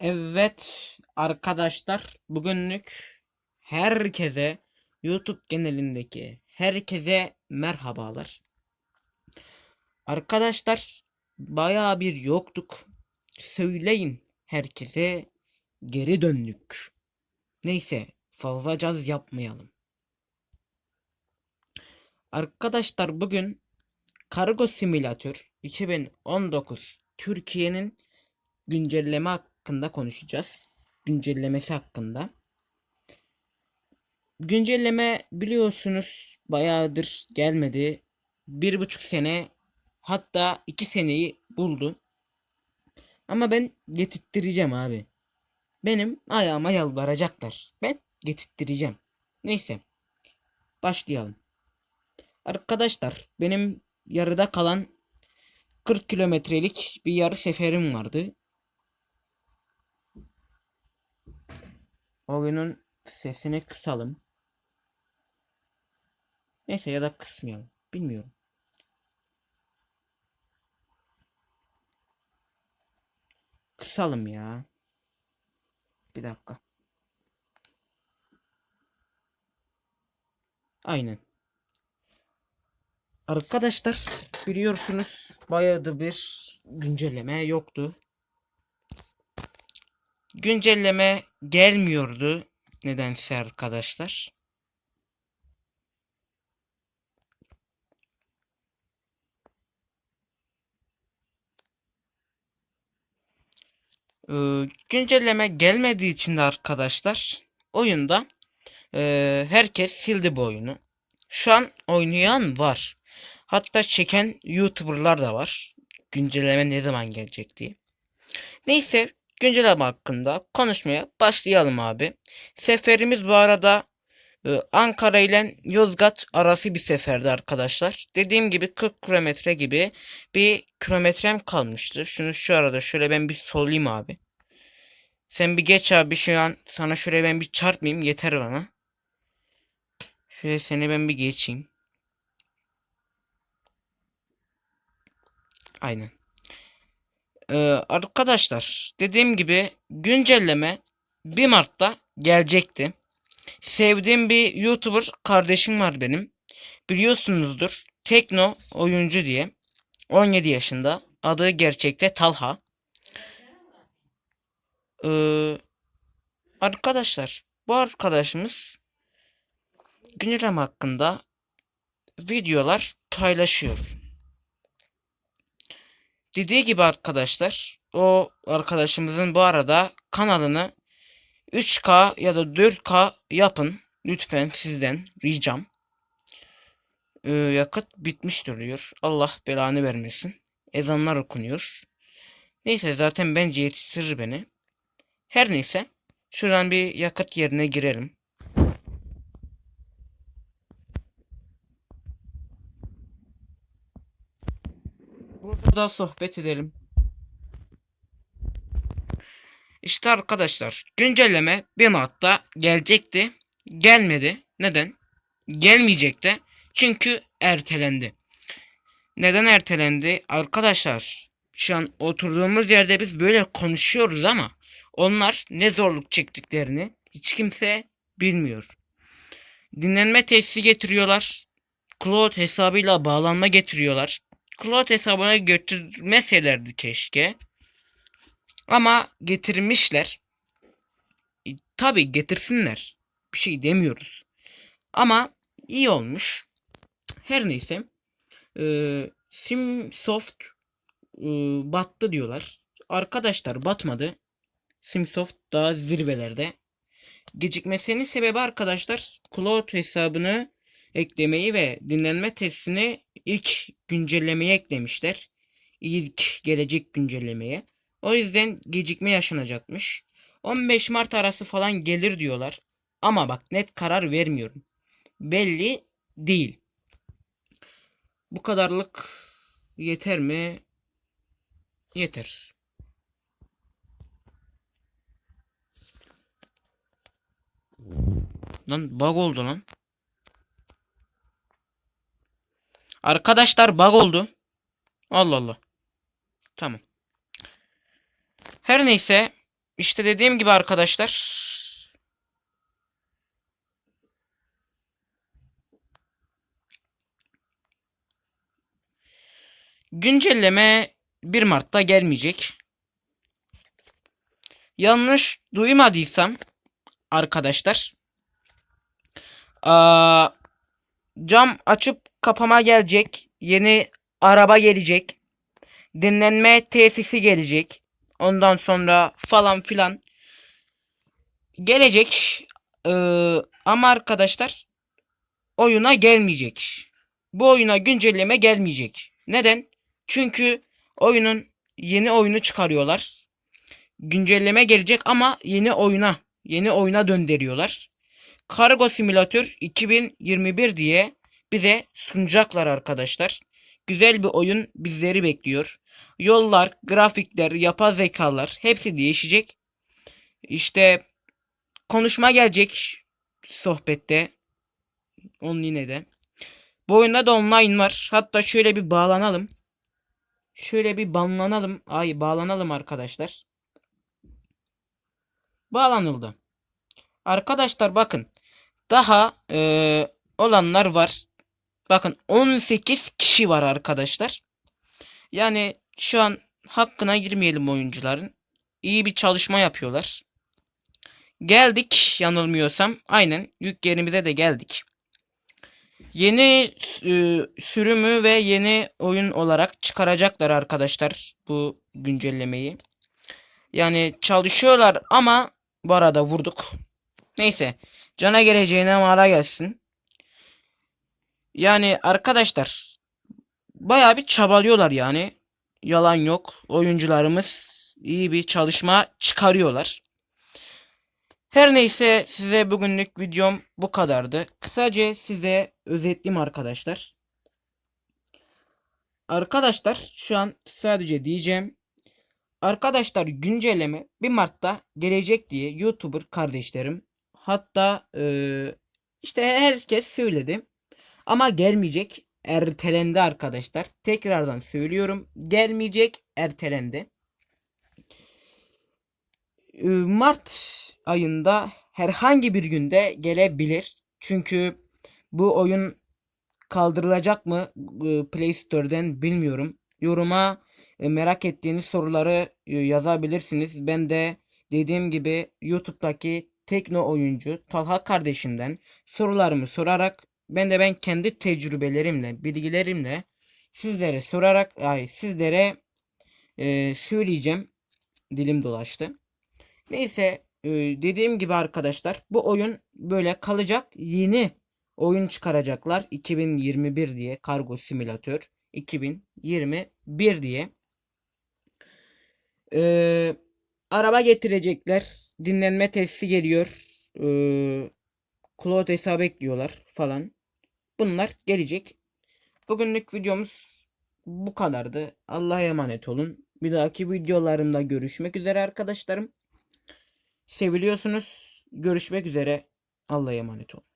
Evet arkadaşlar bugünlük herkese YouTube genelindeki herkese merhabalar. Arkadaşlar bayağı bir yoktuk. Söyleyin herkese geri döndük. Neyse fazla caz yapmayalım. Arkadaşlar bugün Kargo Simülatör 2019 Türkiye'nin güncelleme hakkında konuşacağız. Güncellemesi hakkında. Güncelleme biliyorsunuz bayağıdır gelmedi. Bir buçuk sene hatta iki seneyi buldu. Ama ben getirttireceğim abi. Benim ayağıma yalvaracaklar. Ben getirttireceğim. Neyse. Başlayalım. Arkadaşlar benim yarıda kalan 40 kilometrelik bir yarı seferim vardı. Oyunun sesini kısalım. Neyse ya da kısmayalım. Bilmiyorum. Kısalım ya. Bir dakika. Aynen. Arkadaşlar biliyorsunuz bayağı da bir güncelleme yoktu. Güncelleme gelmiyordu nedense arkadaşlar. Ee, güncelleme gelmediği için de arkadaşlar oyunda e, herkes sildi bu oyunu. Şu an oynayan var. Hatta çeken YouTuber'lar da var. Güncelleme ne zaman gelecek diye. Neyse güncelleme hakkında konuşmaya başlayalım abi. Seferimiz bu arada e, Ankara ile Yozgat arası bir seferdi arkadaşlar. Dediğim gibi 40 kilometre gibi bir kilometrem kalmıştı. Şunu şu arada şöyle ben bir solayım abi. Sen bir geç abi şu an sana şöyle ben bir çarpmayayım yeter bana. Şöyle seni ben bir geçeyim. Aynen. Ee, arkadaşlar dediğim gibi güncelleme 1 Mart'ta gelecekti. Sevdiğim bir YouTuber kardeşim var benim. Biliyorsunuzdur. Tekno oyuncu diye. 17 yaşında. Adı gerçekte Talha. Ee, arkadaşlar bu arkadaşımız güncelleme hakkında videolar paylaşıyor. Dediği gibi arkadaşlar o arkadaşımızın bu arada kanalını 3K ya da 4K yapın. Lütfen sizden ricam. Ee, yakıt bitmiş duruyor. Allah belanı vermesin. Ezanlar okunuyor. Neyse zaten bence yetiştirir beni. Her neyse. Şuradan bir yakıt yerine girelim. Burada sohbet edelim. İşte arkadaşlar güncelleme 1 Mart'ta gelecekti. Gelmedi. Neden? Gelmeyecek de. Çünkü ertelendi. Neden ertelendi? Arkadaşlar şu an oturduğumuz yerde biz böyle konuşuyoruz ama onlar ne zorluk çektiklerini hiç kimse bilmiyor. Dinlenme tesisi getiriyorlar. Cloud hesabıyla bağlanma getiriyorlar. Cloud hesabına götürmeselerdi keşke. Ama getirmişler. E, Tabi getirsinler. Bir şey demiyoruz. Ama iyi olmuş. Her neyse. Ee, Simsoft e, battı diyorlar. Arkadaşlar batmadı. Simsoft daha zirvelerde. Gecikmesinin sebebi arkadaşlar Cloud hesabını eklemeyi ve dinlenme testini ilk güncellemeye eklemişler. İlk gelecek güncellemeye. O yüzden gecikme yaşanacakmış. 15 Mart arası falan gelir diyorlar. Ama bak net karar vermiyorum. Belli değil. Bu kadarlık yeter mi? Yeter. Lan bug oldu lan. Arkadaşlar bug oldu. Allah Allah. Tamam. Her neyse işte dediğim gibi arkadaşlar güncelleme 1 Mart'ta gelmeyecek. Yanlış duymadıysam arkadaşlar aa, cam açıp kapama gelecek. Yeni araba gelecek. Dinlenme tesisi gelecek. Ondan sonra falan filan gelecek. Ee, ama arkadaşlar oyuna gelmeyecek. Bu oyuna güncelleme gelmeyecek. Neden? Çünkü oyunun yeni oyunu çıkarıyorlar. Güncelleme gelecek ama yeni oyuna, yeni oyuna döndürüyorlar. Kargo Simülatör 2021 diye bize sunacaklar arkadaşlar. Güzel bir oyun bizleri bekliyor. Yollar, grafikler, yapay zekalar hepsi değişecek. İşte konuşma gelecek sohbette. Onun yine de. Bu oyunda da online var. Hatta şöyle bir bağlanalım. Şöyle bir banlanalım. Ay bağlanalım arkadaşlar. Bağlanıldı. Arkadaşlar bakın. Daha eee, olanlar var. Bakın 18 kişi var arkadaşlar. Yani şu an hakkına girmeyelim oyuncuların. İyi bir çalışma yapıyorlar. Geldik yanılmıyorsam. Aynen yük yerimize de geldik. Yeni e, sürümü ve yeni oyun olarak çıkaracaklar arkadaşlar bu güncellemeyi. Yani çalışıyorlar ama bu arada vurduk. Neyse. Cana geleceğine mala gelsin. Yani arkadaşlar bayağı bir çabalıyorlar yani. Yalan yok. Oyuncularımız iyi bir çalışma çıkarıyorlar. Her neyse size bugünlük videom bu kadardı. Kısaca size özetleyeyim arkadaşlar. Arkadaşlar şu an sadece diyeceğim. Arkadaşlar güncelleme 1 Mart'ta gelecek diye YouTuber kardeşlerim hatta eee, işte herkes söyledi. Ama gelmeyecek. Ertelendi arkadaşlar. Tekrardan söylüyorum. Gelmeyecek. Ertelendi. Ee, Mart ayında herhangi bir günde gelebilir. Çünkü bu oyun kaldırılacak mı e, Play Store'den bilmiyorum. Yoruma e, merak ettiğiniz soruları e, yazabilirsiniz. Ben de dediğim gibi YouTube'daki tekno oyuncu Talha kardeşimden sorularımı sorarak ben de ben kendi tecrübelerimle, bilgilerimle sizlere sorarak ay sizlere e, söyleyeceğim. Dilim dolaştı. Neyse e, dediğim gibi arkadaşlar bu oyun böyle kalacak. Yeni oyun çıkaracaklar 2021 diye Kargo Simülatör 2021 diye. E, araba getirecekler. Dinlenme tesisi geliyor. E, cloud hesabı ekliyorlar falan. Bunlar gelecek. Bugünlük videomuz bu kadardı. Allah'a emanet olun. Bir dahaki videolarımda görüşmek üzere arkadaşlarım. Seviliyorsunuz. Görüşmek üzere. Allah'a emanet olun.